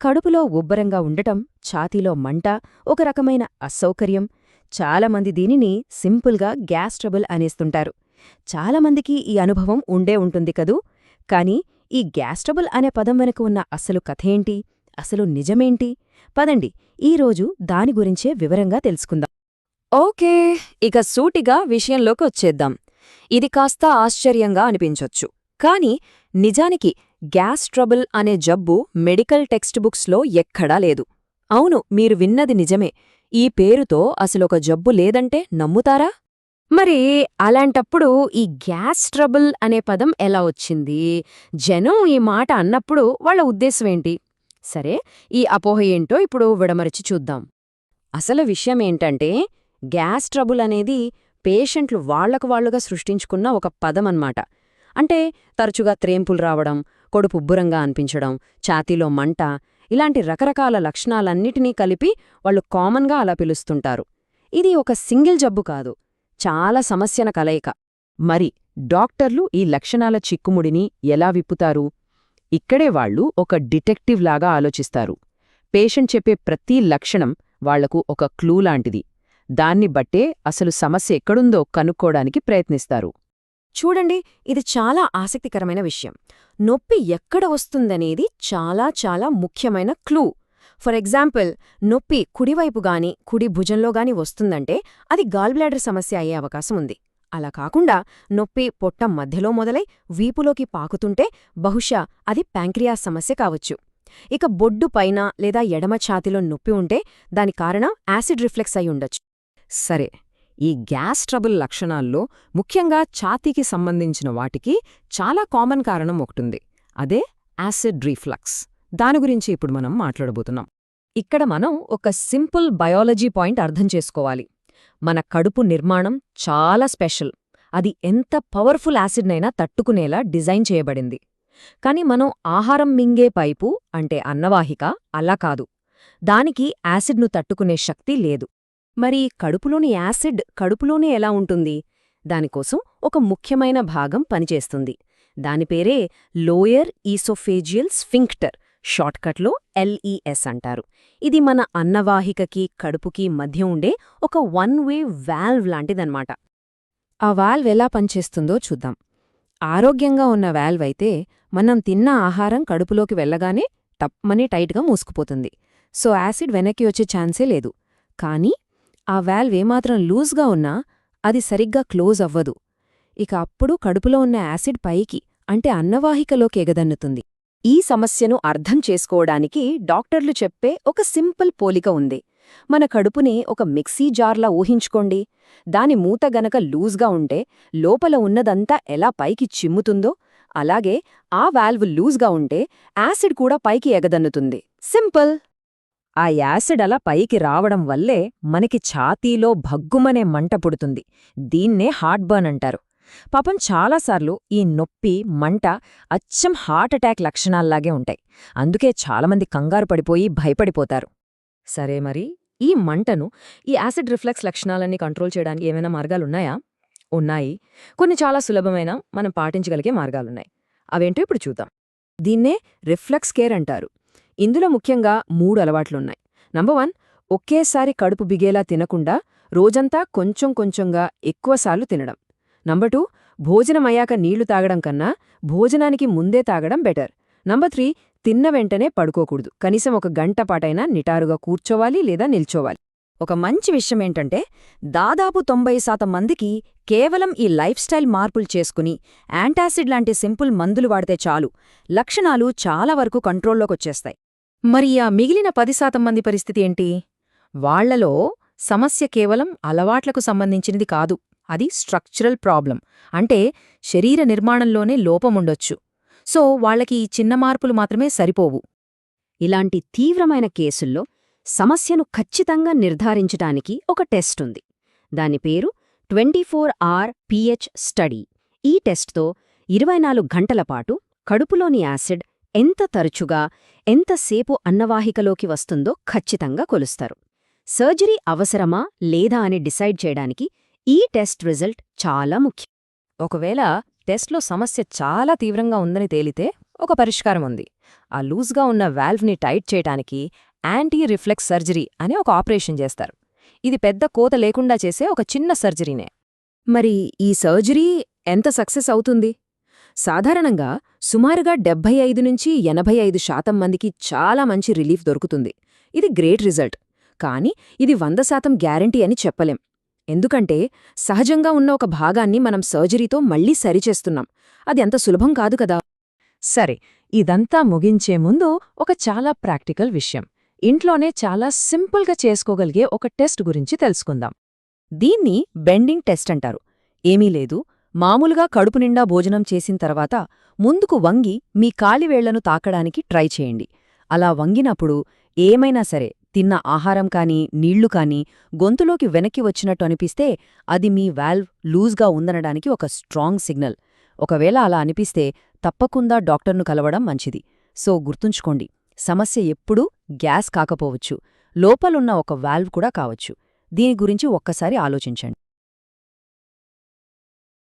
కడుపులో ఉబ్బరంగా ఉండటం ఛాతీలో మంట ఒక రకమైన అసౌకర్యం. చాలామంది దీనిని సింపుల్గా గ్యాస్ ట్రబుల్ అనేస్తుంటారు. చాలామందికి ఈ అనుభవం ఉండే ఉంటుంది కదూ? కాని ఈ గ్యాస్ ట్రబుల్ అనే పదం వెనుక ఉన్న అసలు కథేంటి అసలు నిజమేంటి? పదండి ఈరోజు దాని గురించే వివరంగా తెలుసుకుందాం. ఓకే ఇక సూటిగా విషయంలోకి వచ్చేద్దాం. ఇది కాస్త ఆశ్చర్యంగా అనిపించొచ్చు. కాని నిజానికి గ్యాస్ ట్రబుల్ అనే జబ్బు మెడికల్ టెక్స్ట్ బుక్స్లో ఎక్కడా లేదు. అవును మీరు విన్నది నిజమే. ఈ పేరుతో అసలొక జబ్బు లేదంటే నమ్ముతారా? మరి అలాంటప్పుడు ఈ గ్యాస్ ట్రబుల్ అనే పదం ఎలా వచ్చింది? జనం ఈ మాట అన్నప్పుడు వాళ్ళ ఉద్దేశమేంటి సరే ఈ అపోహ ఏంటో ఇప్పుడు విడమరిచి చూద్దాం. అసలు విషయమేంటంటే గ్యాస్ ట్రబుల్ అనేది పేషెంట్లు వాళ్ళకు వాళ్ళుగా సృష్టించుకున్న ఒక పదమన్నమాట. అంటే తరచుగా త్రేంపులు రావడం కొడుపుబ్బురంగా అనిపించడం ఛాతీలో మంట ఇలాంటి రకరకాల లక్షణాలన్నిటినీ కలిపి వాళ్ళు కామన్గా అలా పిలుస్తుంటారు. ఇది ఒక సింగిల్ జబ్బు కాదు చాలా సమస్యన కలయిక. మరి డాక్టర్లు ఈ లక్షణాల చిక్కుముడిని ఎలా విప్పుతారు? ఇక్కడే వాళ్ళు ఒక డిటెక్టివ్ లాగా ఆలోచిస్తారు. పేషెంట్ చెప్పే ప్రతి లక్షణం వాళ్ళకు ఒక క్లూ లాంటిది. దాన్ని బట్టే అసలు సమస్య ఎక్కడుందో కనుక్కోడానికి ప్రయత్నిస్తారు. చూడండి ఇది చాలా ఆసక్తికరమైన విషయం. నొప్పి ఎక్కడ వస్తుందనేది చాలా చాలా ముఖ్యమైన క్లూ. ఫర్ ఎగ్జాంపుల్ నొప్పి కుడివైపు గాని కుడి భుజంలో గాని వస్తుందంటే అది గాల్బ్లాడర్ సమస్య అయ్యే అవకాశం ఉంది. అలా కాకుండా నొప్పి పొట్ట మధ్యలో మొదలై వీపులోకి పాకుతుంటే బహుశా అది ప్యాంక్రియా సమస్య కావచ్చు. ఇక బొడ్డు పైన లేదా ఎడమ ఛాతిలో నొప్పి ఉంటే దాని కారణం యాసిడ్ రిఫ్లెక్స్ అయి ఉండొచ్చు సరే ఈ గ్యాస్ ట్రబుల్ లక్షణాల్లో ముఖ్యంగా ఛాతీకి సంబంధించిన వాటికి చాలా కామన్ కారణం ఒకటుంది. అదే యాసిడ్ రీఫ్లక్స్. దాని గురించి ఇప్పుడు మనం మాట్లాడబోతున్నాం. ఇక్కడ మనం ఒక సింపుల్ బయాలజీ పాయింట్ అర్థం చేసుకోవాలి. మన కడుపు నిర్మాణం చాలా స్పెషల్. అది ఎంత పవర్ఫుల్ యాసిడ్నైనా తట్టుకునేలా డిజైన్ చేయబడింది. కాని మనం ఆహారం మింగే పైపు అంటే అన్నవాహిక అలా కాదు. దానికి యాసిడ్ను తట్టుకునే శక్తి లేదు. మరి కడుపులోని యాసిడ్ కడుపులోనే ఎలా ఉంటుంది? దానికోసం ఒక ముఖ్యమైన భాగం పనిచేస్తుంది. దాని పేరే లోయర్ ఈసోఫేజియల్ స్ఫింక్టర్ షార్ట్కట్లో ఎల్ఈఎస్ అంటారు. ఇది మన అన్నవాహికకి కడుపుకి మధ్య ఉండే ఒక వన్ వే వాల్వ్ లాంటిదన్నమాట. ఆ వాల్వ్ ఎలా పనిచేస్తుందో చూద్దాం. ఆరోగ్యంగా ఉన్న వాల్వ్ అయితే మనం తిన్న ఆహారం కడుపులోకి వెళ్ళగానే టప్మని టైట్గా మూసుకుపోతుంది. సో యాసిడ్ వెనక్కి వచ్చే ఛాన్సే లేదు. కానీ ఆ వాల్వ్ ఏమాత్రం లూజ్గా ఉన్నా అది సరిగ్గా క్లోజ్ అవ్వదు. ఇక అప్పుడు కడుపులో ఉన్న యాసిడ్ పైకి అంటే అన్నవాహికలోకి ఎగదన్నుతుంది. ఈ సమస్యను అర్థం చేసుకోవడానికి డాక్టర్లు చెప్పే ఒక సింపుల్ పోలిక ఉంది. మన కడుపుని ఒక మిక్సీ జార్లా ఊహించుకోండి. దాని మూత గనక లూజ్గా ఉంటే లోపల ఉన్నదంతా ఎలా పైకి చిమ్ముతుందో అలాగే ఆ వాల్వ్ లూజ్గా ఉంటే యాసిడ్ కూడా పైకి ఎగదన్నుతుంది. సింపుల్! ఆ యాసిడ్ అలా పైకి రావడం వల్లే మనకి ఛాతీలో భగ్గుమనే మంట పుడుతుంది. దీన్నే హార్ట్ బర్న్ అంటారు. పాపం చాలాసార్లు ఈ నొప్పి మంట అచ్చం హార్ట్ అటాక్ లక్షణాల్లాగే ఉంటాయి. అందుకే చాలామంది కంగారు పడిపోయి భయపడిపోతారు. సరే మరి ఈ మంటను ఈ యాసిడ్ రిఫ్లెక్స్ లక్షణాలన్నీ కంట్రోల్ చేయడానికి ఏమైనా మార్గాలున్నాయా? ఉన్నాయి. కొన్ని చాలా సులభమైన మనం పాటించగలిగే మార్గాలున్నాయి. అవేంటో ఇప్పుడు చూద్దాం. దీన్నే రిఫ్లెక్స్ కేర్ అంటారు. ఇందులో ముఖ్యంగా మూడు అలవాట్లున్నాయి. నంబర్ వన్ ఒకేసారి కడుపు బిగేలా తినకుండా రోజంతా కొంచెం కొంచెంగా ఎక్కువసార్లు తినడం. నంబర్ టూ భోజనమయ్యాక నీళ్ళు తాగడం కన్నా భోజనానికి ముందే తాగడం బెటర్. నంబర్ త్రీ తిన్న వెంటనే పడుకోకూడదు. కనీసం ఒక గంట పాటైనా నిటారుగా కూర్చోవాలి లేదా నిల్చోవాలి. ఒక మంచి విషయమేంటంటే దాదాపు తొంభై శాతం మందికి కేవలం ఈ లైఫ్ స్టైల్ మార్పులు చేసుకుని యాంటాసిడ్ లాంటి సింపుల్ మందులు వాడితే చాలు. లక్షణాలు చాలా వరకు కంట్రోల్లోకొచ్చేస్తాయి. మరి ఆ మిగిలిన పది శాతం మంది పరిస్థితి ఏంటి? వాళ్ళలో సమస్య కేవలం అలవాట్లకు సంబంధించినది కాదు. అది స్ట్రక్చరల్ ప్రాబ్లం. అంటే శరీర నిర్మాణంలోనే లోపముండొచ్చు సో వాళ్ళకి ఈ చిన్న మార్పులు మాత్రమే సరిపోవు. ఇలాంటి తీవ్రమైన కేసుల్లో సమస్యను ఖచ్చితంగా నిర్ధారించటానికి ఒక టెస్ట్ ఉంది దాని పేరు twenty four hour P H study. ఈ టెస్ట్తో ఇరవై నాలుగు గంటల పాటు కడుపులోని యాసిడ్ ఎంత తరచుగా ఎంతసేపు అన్నవాహికలోకి వస్తుందో ఖచ్చితంగా కొలుస్తారు. సర్జరీ అవసరమా లేదా అని డిసైడ్ చేయడానికి ఈ టెస్ట్ రిజల్ట్ చాలా ముఖ్యం. ఒకవేళ టెస్ట్లో సమస్య చాలా తీవ్రంగా ఉందని తేలితే ఒక పరిష్కారం ఉంది. ఆ లూజ్గా ఉన్న వాల్వ్ని టైట్ చేయటానికి యాంటీ రిఫ్లెక్స్ సర్జరీ అనే ఒక ఆపరేషన్ చేస్తారు. ఇది పెద్ద కోత లేకుండా చేసే ఒక చిన్న సర్జరీనే. మరి ఈ సర్జరీ ఎంత సక్సెస్ అవుతుంది? సాధారణంగా సుమారుగా డెబ్బై ఐదు నుంచి ఎనభై ఐదు శాతం మందికి చాలా మంచి రిలీఫ్ దొరుకుతుంది. ఇది గ్రేట్ రిజల్ట్. కానీ ఇది వంద శాతం గ్యారంటీ అని చెప్పలేం. ఎందుకంటే సహజంగా ఉన్న ఒక భాగాన్ని మనం సర్జరీతో మళ్ళీ సరిచేస్తున్నాం. అది అంత సులభం కాదు కదా? సరే ఇదంతా ముగించే ముందు ఒక చాలా ప్రాక్టికల్ విషయం. ఇంట్లోనే చాలా సింపుల్గా చేసుకోగలిగే ఒక టెస్ట్ గురించి తెలుసుకుందాం. దీన్ని బెండింగ్ టెస్ట్ అంటారు. ఏమీ లేదు. మామూలుగా కడుపు నిండా భోజనం చేసిన తర్వాత ముందుకు వంగి మీ కాలివేళ్ళను తాకడానికి ట్రై చేయండి. అలా వంగినప్పుడు ఏమైనా సరే తిన్న ఆహారం కానీ నీళ్ళు కానీ గొంతులోకి వెనక్కి వచ్చినట్టు అనిపిస్తే అది మీ వాల్వ్ లూజ్గా ఉందనడానికి ఒక స్ట్రాంగ్ సిగ్నల్. ఒకవేళ అలా అనిపిస్తే తప్పకుండా డాక్టర్ను కలవడం మంచిది. సో గుర్తుంచుకోండి. సమస్య ఎప్పుడూ గ్యాస్ కాకపోవచ్చు. లోపలున్న ఒక వాల్వ్ కూడా కావచ్చు. దీని గురించి ఒక్కసారి ఆలోచించండి.